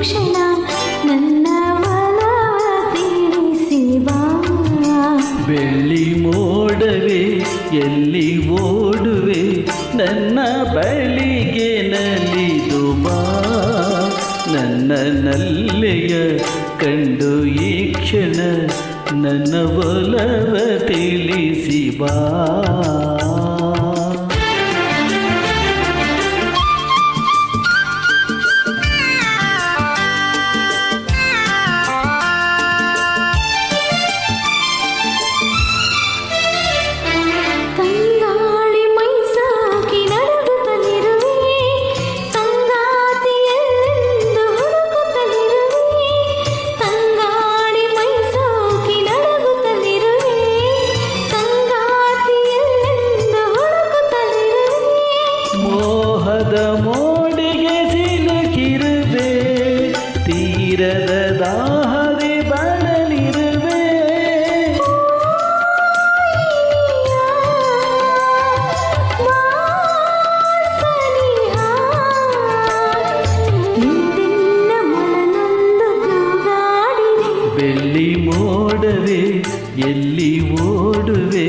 ಕ್ಷಣ ನನ್ನ ಮನವ ತಿಳಿಸಿವಾ ಬೆಳ್ಳಿ ಮೋಡವೆ, ಎಲ್ಲಿ ಓಡುವೆ, ನನ್ನ ಬಳಿಗೆ ನಲಿದುಬಾ ನನ್ನ ನಲ್ಲೆಯ ಕಂಡು ಈ ಕ್ಷಣ ನನ್ನ ಒಲವ ತಿಳಿಸಿ ಬಾ. ಬೆಳ್ಳಿ ಮೋಡವೆ ಎಲ್ಲಿ ಓಡುವೆ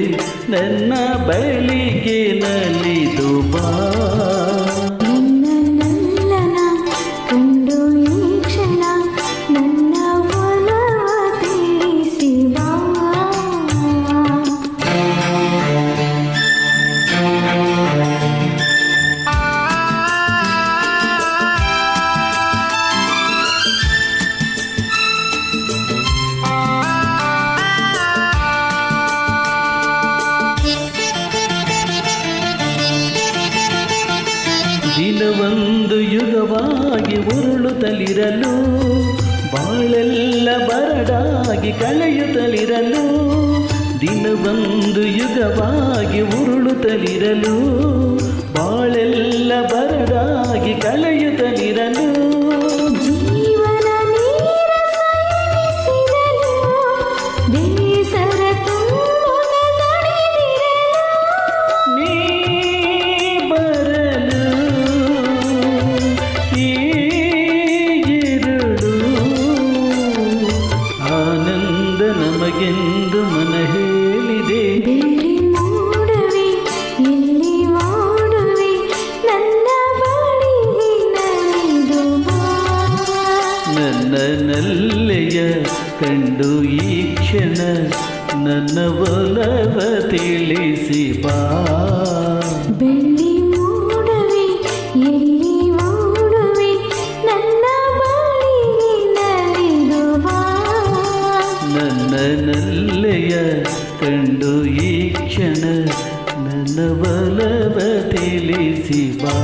ನನ್ನ ಬಳಿಗೆ ನಲಿದು ಬಾ. ದಿನವೊಂದು ಯುಗವಾಗಿ ಉರುಳುತ್ತಲಿರಲು ಬಾಳೆಲ್ಲ ಬರಡಾಗಿ ಕಳೆಯುತ್ತಲಿರಲು ದಿನವೊಂದು ಯುಗವಾಗಿ ಉರುಳುತ್ತಲಿರಲು ಬಾಳೆಲ್ಲ ಬರಡಾಗಿ ಕಳೆಯುತ್ತಲಿರಲು ನನ್ನ ನಲ್ಲೆಯ ಕಂಡು ಈ ಕ್ಷಣ ನನ್ನ ಒಲವ ತಿಳಿಸಿ ಬಾ ಬೆಳ್ಳಿ ಮೂಡುವೆ ಎಲ್ಲಿ ಓಡುವೆ ನನ್ನ ಬಳಿಗೆ ನಲಿದು ಬಾ ನನ್ನ ನಲ್ಲೆಯ ಕಂಡು ಈ ಕ್ಷಣ ನನ್ನ ಒಲವ ತಿಳಿಸಿ ಬಾ